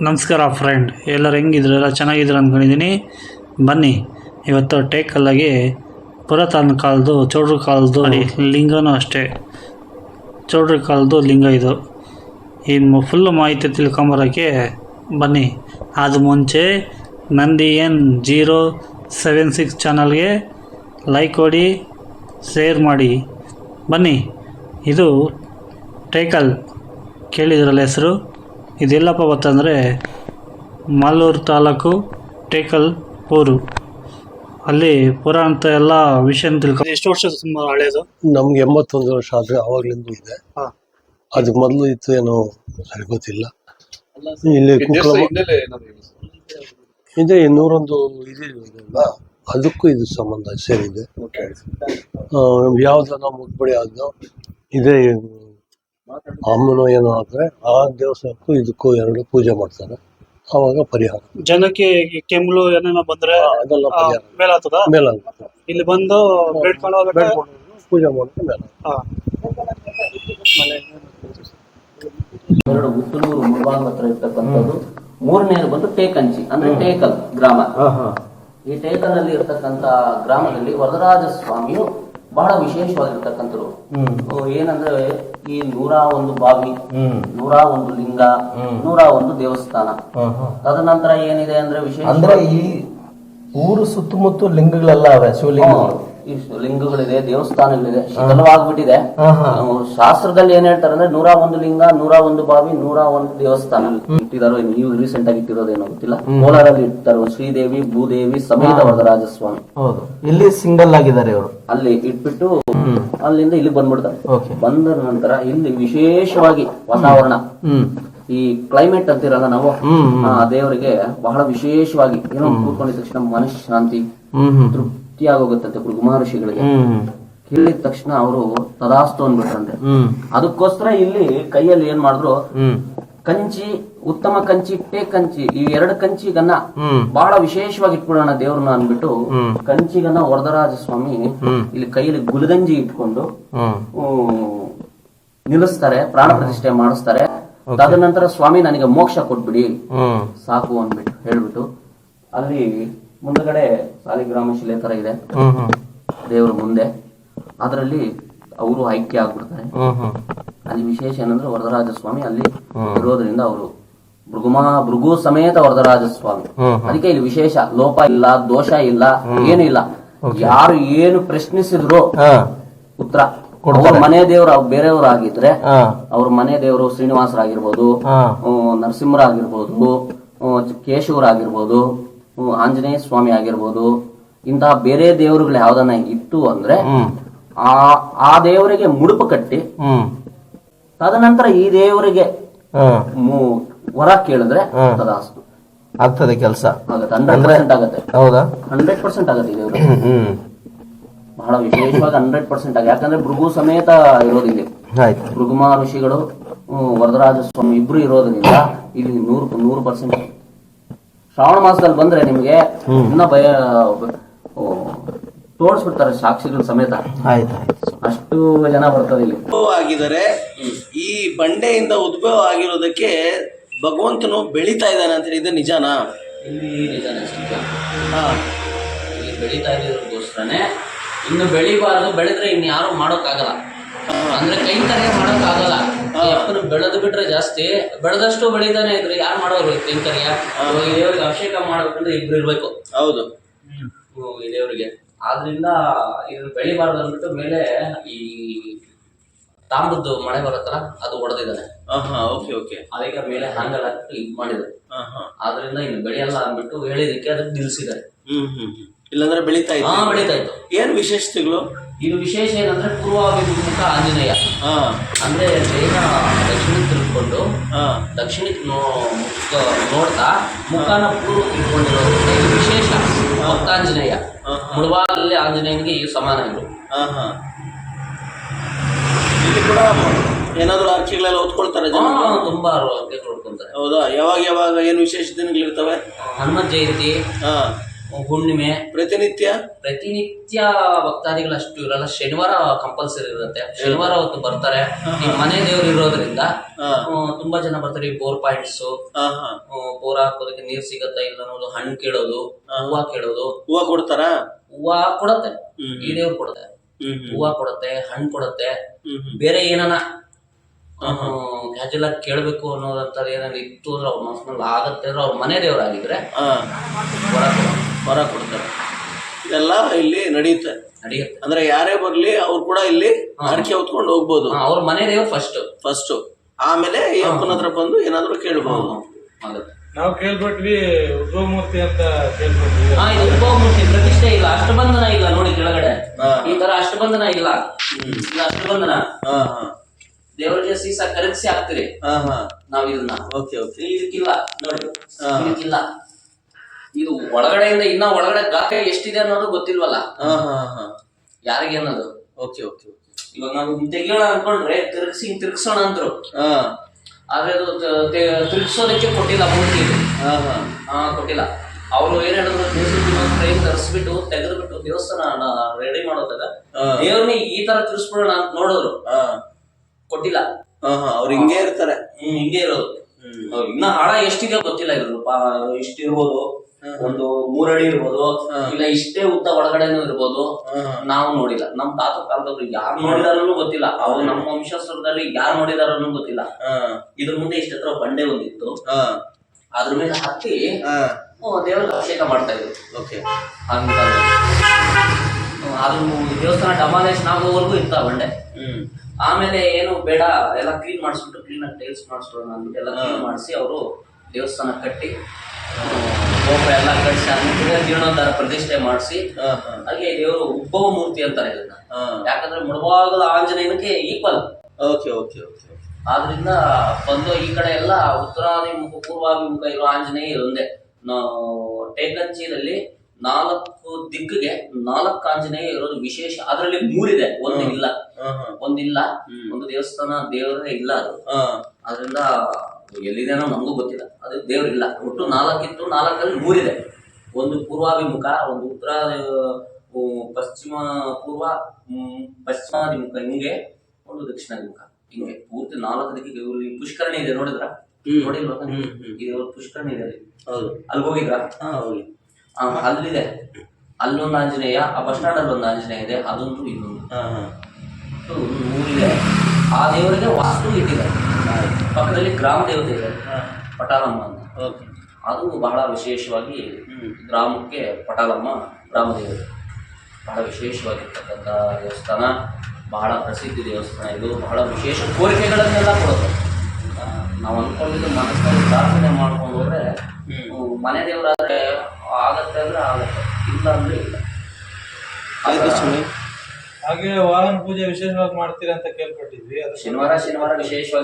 ನಮಸ್ಕಾರ ಫ್ರೆಂಡ್ ಎಲ್ಲರೂ ಹೆಂಗಿದ್ರು? ಎಲ್ಲ ಚೆನ್ನಾಗಿದ್ರು ಅಂದ್ಕೊಂಡಿದ್ದೀನಿ ಬನ್ನಿ. ಇವತ್ತು ಟೇಕಲ್ಲಾಗಿ ಪುರಾತನ ಕಾಲದ್ದು ಚೌಡ್ರ ಕಾಲದ್ದು ಲಿಂಗನೂ ಅಷ್ಟೇ. ಚೌಡ್ರ ಕಾಲದ್ದು ಲಿಂಗ ಇದು. ಈ ಫುಲ್ಲು ಮಾಹಿತಿ ತಿಳ್ಕೊಂಬರೋಕ್ಕೆ ಬನ್ನಿ. ಅದು ಮುಂಚೆ Nandi N zero seven six ಚಾನಲ್ಗೆ ಲೈಕ್ ಕೊಡಿ ಶೇರ್ ಮಾಡಿ. ಬನ್ನಿ. ಇದು ಟೇಕಲ್ ಕೇಳಿದ್ರಲ್ಲ ಹೆಸರು? ಇದೆಲ್ಲಪ್ಪ ಗೊತ್ತಂದರೆ ಮಾಲೂರು ತಾಲೂಕು ಟೇಕಲ್ ಊರು. ಅಲ್ಲಿ ಪುರಾಣ ಎಲ್ಲ ವಿಷಯ ತಿಳ್ಕೊ ಎಷ್ಟು ವರ್ಷ ತುಂಬ ಹಳೇದು? ನಮ್ಗೆ ಎಂಬತ್ತೊಂದು ವರ್ಷ ಆದರೆ ಅವಾಗ್ಲಿಂದ ಇದೆ. ಹಾ. ಅದು ಮೊದಲು ಇತ್ತು ಏನೋ ಸರಿ ಗೊತ್ತಿಲ್ಲ. ಇಲ್ಲಿ ಕುಕ್ಕಲ ಇದೆ ನೂರೊಂದು ಇದಿಲ್ಲ ಅದಕ್ಕೂ ಇದು ಸಂಬಂಧ ಸೇರಿದೆ. ಆ, ಯಾವ್ದನ್ನ ಮುಟ್ಬಡಿ ಆದ್ನೋ ಇದೇ ಅಮ್ಮನೋ ಏನು ಆದ್ರೆ ಆ ದೇವಸ್ಥಾನಕ್ಕೂ ಇದಕ್ಕೂ ಎರಡು ಪೂಜೆ ಮಾಡ್ತಾರೆ. ಅವಾಗ ಪರಿಹಾರ. ಜನಕ್ಕೆ ಕೆಮ್ಮಲು ಏನೇನೋ ಬಂದ್ರೆ ಅದೆಲ್ಲ ಪರಿಹಾರ. ಮೇಲಾಗ್ತದ? ಮೇಲೆ ಇಲ್ಲಿ ಬಂದು ಬೇಡ್ಕೊಂಡು ಹೋಗ್ಬೇಕಾ? ಪೂಜೆ ಮಾಡಿದ್ರೆ ಮೇಲೆ ಹಾ. ಎರಡು ಮುತ್ತಲೂರು ಮುಳಬಾಗಿಲು ಹತ್ರ ಇರ್ತಕ್ಕಂಥದ್ದು. ಮೂರನೇದು ಬಂದು ಟೇಕಂಚಿ ಅಂದ್ರೆ ಟೇಕಲ್ ಗ್ರಾಮ. ಈ ಟೇಕಲ್ ಅಲ್ಲಿ ಇರ್ತಕ್ಕಂತ ಗ್ರಾಮದಲ್ಲಿ ವರದರಾಜ ಸ್ವಾಮಿಯು ಬಹಳ ವಿಶೇಷವಾಗಿರ್ತಕ್ಕಂಥದ್ದು. ಏನಂದ್ರೆ ಈ ನೂರ ಒಂದು ಬಾವಿ ನೂರ ಒಂದು ಲಿಂಗ ನೂರ ಒಂದು ದೇವಸ್ಥಾನ. ತದನಂತರ ಏನಿದೆ ಅಂದ್ರೆ ವಿಶೇಷ ಅಂದ್ರೆ ಈ ಊರು ಸುತ್ತಮುತ್ತ ಲಿಂಗಗಳೆಲ್ಲ ಅವೆ ಶಿವಲಿಂಗ ಲಿಂಗಗಳಿದೆ ದೇವಸ್ಥಾನಗಳಿದೆ ಶಿಥಲವಾಗ್ಬಿಟ್ಟಿದೆ. ನಾವು ಶಾಸ್ತ್ರದಲ್ಲಿ ಏನ್ ಹೇಳ್ತಾರೆ ಅಂದ್ರೆ ನೂರ ಒಂದು ಲಿಂಗ ನೂರ ಒಂದು ಬಾವಿ ನೂರ ಒಂದು ದೇವಸ್ಥಾನ. ಇಟ್ಟಿದಾರೋ ನೀವು ರೀಸೆಂಟ್ ಆಗಿ ಇಟ್ಟಿರೋದೇನೋ ಗೊತ್ತಿಲ್ಲ? ಕೋಲಾರಲ್ಲಿ ಇಟ್ಟಿದ್ದಾರೆ ಶ್ರೀದೇವಿ ಭೂದೇವಿ ಸಮೇತ ವರದರಾಜ ಸ್ವಾಮಿ ಹೌದು. ಇಲ್ಲಿ ಸಿಂಗಲ್ ಆಗಿದ್ದಾರೆ ಇವರು. ಅಲ್ಲಿ ಇಟ್ಬಿಟ್ಟು ಅಲ್ಲಿಂದ ಇಲ್ಲಿ ಬಂದ್ಬಿಡ್ತಾರೆ. ಬಂದ ನಂತರ ಇಲ್ಲಿ ವಿಶೇಷವಾಗಿ ವಾತಾವರಣ. ಈ ಕ್ಲೈಮೇಟ್ ಅಂತಿರಲ್ಲ ನಾವು? ದೇವರಿಗೆ ಬಹಳ ವಿಶೇಷವಾಗಿ ಏನೋ ಕೂತ್ಕೊಂಡಿದ ತಕ್ಷಣ ಮನಃಶಾಂತಿ ತೃಪ್ತಿ. ಆಗೋಗುತ್ತಂತೆ ಕುರುಗುಮ ಋಷಿಗಳಿಗೆ ಕೇಳಿದ ತಕ್ಷಣ ಅವರು ತದಾಸ್ತು ಅಂದ್ಬಿಟ್ರಂತೆ. ಅದಕ್ಕೋಸ್ಕರ ಇಲ್ಲಿ ಕೈಯಲ್ಲಿ ಏನ್ ಮಾಡಿದ್ರು? ಕಂಚಿ ಉತ್ತಮ ಕಂಚಿ ಟೇ ಕಂಚಿ ಈ ಎರಡು ಕಂಚಿಗನ್ನ ಬಹಳ ವಿಶೇಷವಾಗಿ ಇಟ್ಕೊಳ್ಳೋಣ ದೇವ್ರನ್ನ ಅನ್ಬಿಟ್ಟು ಕಂಚಿಗನ್ನ ವರದರಾಜ ಸ್ವಾಮಿ ಇಲ್ಲಿ ಕೈಯಲ್ಲಿ ಗುಲಗಂಜಿ ಇಟ್ಕೊಂಡು ನಿಲ್ಲಿಸ್ತಾರೆ ಪ್ರಾಣ ಪ್ರತಿಷ್ಠೆ ಮಾಡಿಸ್ತಾರೆ. ತದನಂತರ ಸ್ವಾಮಿ ನನಗೆ ಮೋಕ್ಷ ಕೊಟ್ಬಿಡಿ. ಸಾಕು ಅನ್ಬಿಟ್ಟು ಹೇಳ್ಬಿಟ್ಟು ಅಲ್ಲಿ ಮುಂದಗಡೆ ಸಾಲಿಗ್ರಾಮ ಶಿಲೆ ತರ ಇದೆ. ದೇವರ ಮುಂದೆ. ಅದರಲ್ಲಿ ಅವರು ಐಕ್ಯ ಆಗ್ಬಿಡ್ತಾರೆ. ಅಲ್ಲಿ ವಿಶೇಷ ಏನಂದ್ರೆ ವರದರಾಜ ಸ್ವಾಮಿ ಅಲ್ಲಿ ಇರೋದ್ರಿಂದ ಅವರು ಭೃಗುಮಾ ಭೃಗು ಸಮೇತ ವರದರಾಜ ಸ್ವಾಮಿ ಅದಕ್ಕೆ ಇಲ್ಲಿ ವಿಶೇಷ ಲೋಪ ಇಲ್ಲ ದೋಷ ಇಲ್ಲ ಏನು ಇಲ್ಲ. ಯಾರು ಏನು ಪ್ರಶ್ನಿಸಿದ್ರು ಉತ್ತರ. ಅವ್ರ ಮನೆ ದೇವರು ಬೇರೆಯವರು ಆಗಿದ್ರೆ ಹಾ. ಅವ್ರ ಮನೆ ದೇವರು ಶ್ರೀನಿವಾಸರಾಗಿರ್ಬೋದು ನರಸಿಂಹರಾಗಿರ್ಬೋದು ಕೇಶವರಾಗಿರ್ಬೋದು ಆಂಜನೇಯ ಸ್ವಾಮಿ ಆಗಿರ್ಬೋದು ಇಂತಹ ಬೇರೆ ದೇವರುಗಳು ಯಾವ್ದನ್ನ ಇತ್ತು ಅಂದ್ರೆ ಆ ಆ ದೇವರಿಗೆ ಮುಡುಪು ಕಟ್ಟಿ ತದನಂತರ ಈ ದೇವರಿಗೆ ವರ ಕೇಳಿದ್ರೆ ತದಾಸ್ತು ಆಗ್ತದೆ ಕೆಲಸ. ಆಗುತ್ತೆ ಹಂಡ್ರೆಡ್ ಪರ್ಸೆಂಟ್ ಆಗತ್ತೆ. ಹೌದಾ? ಹಂಡ್ರೆಡ್ ಪರ್ಸೆಂಟ್ ಆಗುತ್ತೆ ಹ್ಮ್ ಬಹಳ ವಿಶೇಷವಾಗಿ ಹಂಡ್ರೆಡ್ ಪರ್ಸೆಂಟ್ ಆಗ ಯಾಕಂದ್ರೆ ಭೃಗು ಸಮೇತ ಇರೋದಿದೆ ಭೃಗುಮ ಋಷಿಗಳು ವರದರಾಜ ಸ್ವಾಮಿ ಇಬ್ರು ಇರೋದ್ರಿಂದ ಇಲ್ಲಿ ನೂರು ನೂರು ಪರ್ಸೆಂಟ್ ಶ್ರಾವಣ ಮಾಸದಲ್ಲಿ ಬಂದ್ರೆ ನಿಮಗೆ ಇನ್ನ ಭಯ ತೋರಿಸ್ಬಿಡ್ತಾರೆ ಸಾಕ್ಷಿಗಳ ಸಮೇತ. ಅಷ್ಟು ಜನ ಬರ್ತದೆ ಇಲ್ಲಿ. ಉದ್ಭವ ಆಗಿದರೆ ಈ ಬಂಡೆಯಿಂದ ಉದ್ಭವ ಆಗಿರೋದಕ್ಕೆ ಭಗವಂತನು ಬೆಳೀತಾ ಇದ್ದಾನೆ ಅಂತ ಇದು ನಿಜಾನಾ? ಇಲ್ಲಿ ನಿಜಾನೇ ನಿಜ. ಹಾ. ಇಲ್ಲಿ ಬೆಳೀತಾ ಇರೋದಕ್ಕೋಸ್ಕರನೇ ಇನ್ನು ಬೆಳಿಬಾರದು. ಬೆಳೆದ್ರೆ ಇನ್ನು ಯಾರು ಮಾಡೋಕ್ಕಾಗಲ್ಲ. ಅಂದ್ರೆ ಕೈ ತರೇ ಮಾಡೋಕ್ಕಾಗಲ್ಲ. ಅಪ್ಪನ ಬೆಳೆದು ಬಿಟ್ರೆ ಜಾಸ್ತಿ ಬೆಳೆದಷ್ಟು ಬೆಳಿತಾನೆ ಇದ್ರೆ ಯಾರು ಮಾಡೋರು? ಈ ದೇವರಿಗೆ ಅಭಿಷೇಕ ಮಾಡ್ಬೇಕಂದ್ರೆ ಇಬ್ರು ಇರ್ಬೇಕು. ಹೌದು. ದೇವ್ರಿಗೆ ಆದ್ರಿಂದ ಇದು ಬೆಳಿಬಾರ್ದು ಅಂದ್ಬಿಟ್ಟು ಮೇಲೆ ಈ ತಾಮ್ರದ್ದು ಮಳೆ ಬರುತ್ತಲ್ಲ ಅದು ಹೊಡೆದಿದ್ದಾನೆ ಓಕೆ ಓಕೆ ಅದಕ್ಕೆ ಮೇಲೆ ಹ್ಯಾಂಗಲ್ ಹಾಕಿ ಇದು ಮಾಡಿದ್ದಾರೆ ಆದ್ರಿಂದ ಇನ್ನು ಬೆಳೆಯಲ್ಲ ಅಂದ್ಬಿಟ್ಟು ಹೇಳಿದಕ್ಕೆ ಅದಕ್ಕೆ ನಿಲ್ಸಿದ್ದಾರೆ. ಹ್ಮ್ ಹ್ಮ್ ಹ್ಮ್. ಇಲ್ಲಾಂದ್ರೆ ಬೆಳೀತಾ ಹಾ ಇತ್ತು ಬೆಳೀತಾ ಇತ್ತು. ಏನ್ ವಿಶೇಷತೆಗಳು? ಇದು ವಿಶೇಷ ಏನಂದ್ರೆ ಪೂರ್ವಾಭಿಮುಖ ಆಂಜನೇಯ. ಹಾ. ಅಂದ್ರೆ ದೇಹ ದಕ್ಷಿಣಕ್ಕೆ ತಿರುಗಿಕೊಂಡು ಹಾ. ದಕ್ಷಿಣಕ್ಕೆ ನೋ ಮುಖ ನೋಡ್ತಾ ಮುಖನ ಪೂರ್ವ ತಿಳ್ಕೊಂಡಿರೋದು ಇದು ವಿಶೇಷ ಭಕ್ತಾಂಜನೇಯ ಮುಳಬಾಗಲಲ್ಲಿ ಆಂಜನೇಯನಿಗೆ ಈ ಸಮಾನ ಇದು. ಹಾ ಹಾ. ಇಲ್ಲಿ ಕೂಡ ಏನಾದ್ರು ಅರ್ಚಿಗಳೆಲ್ಲ ಹೊತ್ಕೊಳ್ತಾರೆ ಜನ? ತುಂಬಾ ನೋಡ್ಕೊಂತಾರೆ ಹೌದಾ? ಯಾವಾಗ ಯಾವಾಗ ಏನು ವಿಶೇಷ ದಿನಗಳಿರ್ತವೆ? ಹನುಮ ಜಯಂತಿ. ಹಾ. ಹುಣ್ಣಿಮೆ ಪ್ರತಿನಿತ್ಯ? ಪ್ರತಿನಿತ್ಯ ಭಕ್ತಾದಿಗಳು ಅಷ್ಟು ಇರಲ್ಲ. ಶನಿವಾರ ಕಂಪಲ್ಸರಿ ಇರುತ್ತೆ. ಶನಿವಾರ ಹೊತ್ತು ಬರ್ತಾರೆ. ಈ ಮನೆ ದೇವ್ರು ಇರೋದ್ರಿಂದ ತುಂಬಾ ಜನ ಬರ್ತಾರೆ. ಈ ಬೋರ್ ಪಾಯಿಂಟ್ಸ್ ಬೋರ್ ಹಾಕೋದಕ್ಕೆ ನೀರ್ ಸಿಗತ್ತಾ ಇಲ್ಲ ಅನ್ನೋದು ಹಣ್ಣು ಕೇಳೋದು ಹೂವ ಕೇಳೋದು. ಹೂವ ಕೊಡ್ತಾರ? ಹೂವ ಕೊಡತ್ತೆ. ಈ ದೇವ್ರು ಕೊಡುತ್ತೆ. ಹೂವ ಕೊಡುತ್ತೆ ಹಣ್ಣು ಕೊಡತ್ತೆ. ಬೇರೆ ಏನನ? ಕ್ಯಾಜುವಲ್ ಆಗಿ ಕೇಳಬೇಕು ಅನ್ನೋದಂತ ಏನಾದ್ರು ಇತ್ತು ಅಂದ್ರೆ ಅವ್ರ ಮನಸ್ಸಿನಲ್ಲಿ ಆಗತ್ತೆ ಅಂದ್ರೆ ಅವ್ರ ಮನೆ ದೇವ್ರಾಗಿದ್ರೆ ವರ ಕೊಡ್ತಾರೆ. ಇದೆಲ್ಲ ಇಲ್ಲಿ ನಡೆಯುತ್ತೆ. ನಡೆಯುತ್ತೆ. ಅಂದ್ರೆ ಯಾರೇ ಬರ್ಲಿ ಅವ್ರು ಕೂಡ ಇಲ್ಲಿ ಹರಕೆ ಹೊತ್ಕೊಂಡು ಹೋಗ್ಬೋದು. ಅವ್ರ ಮನೆ ದೇವ್ರು ಫಸ್ಟ್ ಫಸ್ಟ್ ಆಮೇಲೆ ಈ ಅಪ್ಪನ ಹತ್ರ ಬಂದು ಏನಾದ್ರು ಕೇಳ್ಬೋದು. ನಾವು ಕೇಳ್ಬಿಟ್ವಿ ಉದ್ಭವಮೂರ್ತಿ ಅಂತ ಕೇಳ್ಬಿಟ್ವಿ ಹಾ ಇದು ಉಪಮೂರ್ತಿ ಪ್ರತಿಷ್ಠೆ ಇಲ್ಲ ಅಷ್ಟಬಂಧನ ಇಲ್ಲ ನೋಡಿ ಕೆಳಗಡೆ. ಈ ತರ ಅಷ್ಟಬಂಧನ ಇಲ್ಲ. ಅಷ್ಟಬಂಧನ. ಹಾ ಹಾ. ದೇವರಿಗೆ ಸೀಸ ಕರೆನ್ಸಿ ಹಾಕ್ತೀರಿ. ಹಾ ಹಾ. ನಾವ್ ಇದನ್ನ ಓಕೆ. ಓಕೆ ಇದಕ್ಕಿಲ್ಲ ನೋಡಿ. ಹಾ. ಇದಕ್ಕಿಲ್ಲ. ಇದು ಒಳಗಡೆಯಿಂದ ಇನ್ನ ಒಳಗಡೆ ಗಾತ್ರ ಎಷ್ಟಿದೆ ಅನ್ನೋದು ಗೊತ್ತಿಲ್ವಲ್ಲ? ಹಾ ಹಾ ಹಾ. ಯಾರಿಗೆ ಅನ್ನೋದು? ಓಕೆ ಓಕೆ ಇವಾಗ ನಾವು ತೆಗಿಯೋಣ ಅನ್ಕೊಂಡ್ರೆ ತಿರ್ಗಿಸಿ ತಿರ್ಗಿಸೋಣ ಅಂದ್ರು. ಹಾ. ಆದ್ರೆ ಅದು ತಿರ್ಗಿಸೋದಕ್ಕೆ ಕೊಟ್ಟಿಲ್ಲ ಮೂರ್ತಿ ಹಾ ಕೊಟ್ಟಿಲ್ಲ. ಅವರು ಏನ್ ಹೇಳಿದ್ರು ಫ್ರೇಮ್ ತರಿಸ್ಬಿಟ್ಟು ತೆಗೆದ್ಬಿಟ್ಟು ದೇವಸ್ಥಾನ ರೆಡಿ ಮಾಡೋದಾಗ. ದೇವ್ರನ್ನ ಈ ತರ ತಿರ್ಸ್ಬಿಡೋಣ ಅಂತ ನೋಡಿದ್ರು ಹಾ. ಕೊಟ್ಟಿಲ್ಲ. ಅವ್ರು ಹಿಂಗೆ ಇರ್ತಾರೆ. ಹ್ಮ್ ಹಿಂಗೆ ಇರೋದು. ಇನ್ನ ಹಣ ಎಷ್ಟಿದೆ ಗೊತ್ತಿಲ್ಲ ಇವ್ರು ಇಷ್ಟಿರ್ಬೋದು. ಒಂದು ಮೂರಡಿ ಇರ್ಬೋದು ಇಲ್ಲ ಇಷ್ಟೇ ಉದ್ದ ಒಳಗಡೆನೂ ಇರ್ಬೋದು ನಾವು ನೋಡಿಲ್ಲ. ನಮ್ ತಾತ ಕಾಲದವ್ರು ಯಾರು ನೋಡಿದಾರನು ಗೊತ್ತಿಲ್ಲ. ಅವ್ರು ನಮ್ಮ ವಂಶಸ್ಥರದಲ್ಲಿ ಯಾರು ನೋಡಿದಾರನು ಗೊತ್ತಿಲ್ಲ. ಇದ್ರ ಮುಂದೆ ಇಷ್ಟತ್ರ ಬಂಡೆ ಒಂದಿತ್ತು. ಅದ್ರ ಮೇಲೆ ಹತ್ತಿ ದೇವರ ಅಭಿಷೇಕ ಮಾಡ್ತಾ ಇದ್ರು. ಅದು. ದೇವಸ್ಥಾನ ಡಮಾಲೇಷನ್ ಆಗೋವರೆಗೂ ಇತ್ತ ಬಂಡೆ. ಹ್ಮ್. ಆಮೇಲೆ ಏನು ಬೇಡ ಎಲ್ಲ ಕ್ಲೀನ್ ಮಾಡಿಸ್ಬಿಟ್ಟು ಕ್ಲೀನ್ ಆಗಿ ಟೈಲ್ಸ್ ಮಾಡಿಸ್ಬಿಡೋಣ ಅಂದ್ಬಿಟ್ಟು ಎಲ್ಲ ಕ್ಲೀನ್ ಮಾಡಿಸಿ ಅವರು ದೇವಸ್ಥಾನ ಕಟ್ಟಿ ಗೋಪ ಗೋಪುರ ಎಲ್ಲ ಕಟ್ಟಿಸಿ ಆಮೇಲೆ ಜೀರ್ಣೋದ್ಧಾರ ಪ್ರತಿಷ್ಠೆ ಮಾಡಿಸಿ ಹಾಗೆ ದೇವರು ಉದ್ಭವ ಮೂರ್ತಿ ಅಂತಾರೆ ಇದನ್ನ. ಯಾಕಂದ್ರೆ ಮುಳಬಾಗದ ಆಂಜನೇಯನಕ್ಕೆ ಈಕ್ವಲ್ ಓಕೆ ಓಕೆ ಓಕೆ ಆದ್ರಿಂದ ಬಂದು ಈ ಕಡೆ ಎಲ್ಲ ಉತ್ತರಾಭಿಮುಖ ಪೂರ್ವಾಭಿಮುಖ ಇರೋ ಆಂಜನೇಯ ಒಂದೇ. ನಾವು ಟೇಕಂಚಿದಲ್ಲಿ ನಾಲ್ಕು ದಿಕ್ಕಿಗೆ ನಾಲ್ಕು ಆಂಜನೇಯ ಇರೋದು ವಿಶೇಷ. ಅದರಲ್ಲಿ ಮೂರಿದೆ ಒಂದು ಇಲ್ಲ. ಒಂದಿಲ್ಲ ಒಂದು ದೇವಸ್ಥಾನ ದೇವರೇ ಇಲ್ಲ ಅದು. ಅದರಿಂದ ಎಲ್ಲಿದೇನೋ ನಮಗೂ ಗೊತ್ತಿಲ್ಲ. ಅದು ದೇವರಿಲ್ಲ. ಒಟ್ಟು ನಾಲ್ಕಿತ್ತು ನಾಲ್ಕಲ್ಲಿ ಮೂರಿದೆ. ಒಂದು ಪೂರ್ವಾಭಿಮುಖ ಒಂದು ಉತ್ತರ ಪಶ್ಚಿಮ ಪೂರ್ವ ಪಶ್ಚಿಮಾಭಿಮುಖ ಹಿಂಗೆ ಒಂದು ದಕ್ಷಿಣಾಭಿಮುಖ ಹಿಂಗೆ. ಪೂರ್ತಿ ನಾಲ್ಕು ದಿಕ್ಕಿಗೆ ಇಲ್ಲಿ ಪುಷ್ಕರಣಿ ಇದೆ ನೋಡಿದ್ರ? ನೋಡಿಲ್ವಾ. ಇದು ಪುಷ್ಕರಣಿ ಇದೆ ಅಲ್ಲಿ. ಹೌದು. ಅಲ್ಲಿ ಹೋಗಿದ್ರಾ? ಹಾ ಹೋಗಿ. ಅಲ್ಲಿದೆ. ಅಲ್ಲೊಂದು ಆಂಜನೇಯ ಆ ಬಸ್ ಸ್ಟ್ಯಾಂಡ್ ಅಲ್ಲಿ ಒಂದು ಆಂಜನೇಯ ಇದೆ ಅದೊಂದು ಇನ್ನೊಂದು. ಮೂರಿದೆ. ಆ ದೇವರಿಗೆ ವಾಸ್ತು ಇಟ್ಟಿದ್ದಾರೆ. ಪಕ್ಕದಲ್ಲಿ ಗ್ರಾಮ ದೇವತೆ ಇದೆ. ಪಟಾಲಮ್ಮ ಅಂತ. ಓಕೆ. ಅದು ಬಹಳ ವಿಶೇಷವಾಗಿ ಗ್ರಾಮಕ್ಕೆ ಪಟಾಲಮ್ಮ ಗ್ರಾಮ ದೇವತೆ. ಬಹಳ ವಿಶೇಷವಾಗಿರ್ತಕ್ಕಂಥ ದೇವಸ್ಥಾನ ಬಹಳ ಪ್ರಸಿದ್ಧಿ ದೇವಸ್ಥಾನ ಇದು. ಬಹಳ ವಿಶೇಷ ಕೋರಿಕೆಗಳನ್ನೆಲ್ಲ ಕೊಡುತ್ತೆ ನಾವು ಅಂದ್ಕೊಂಡಿದ್ದು ಮನಸ್ಸಲ್ಲಿ ಪ್ರಾರ್ಥನೆ ಮಾಡ್ಕೊಂಡು ಹೋದ್ರೆ ಮನೆ ದೇವರಾದ್ರೆ ಆಗತ್ತೆ ಅಂದ್ರೆ ಆಗತ್ತೆ. ಇಲ್ಲ ಅಂದ್ರೆ ಇಲ್ಲ. ಹಾಗೆ ವಾಹನ ಪೂಜೆ ವಿಶೇಷವಾಗಿ ಮಾಡ್ತೀರಾ ಅಂತ ಕೇಳ್ಪಟ್ಟಿದ್ವಿ. ಅದು ಶನಿವಾರ ಶನಿವಾರ ವಿಶೇಷವಾಗಿ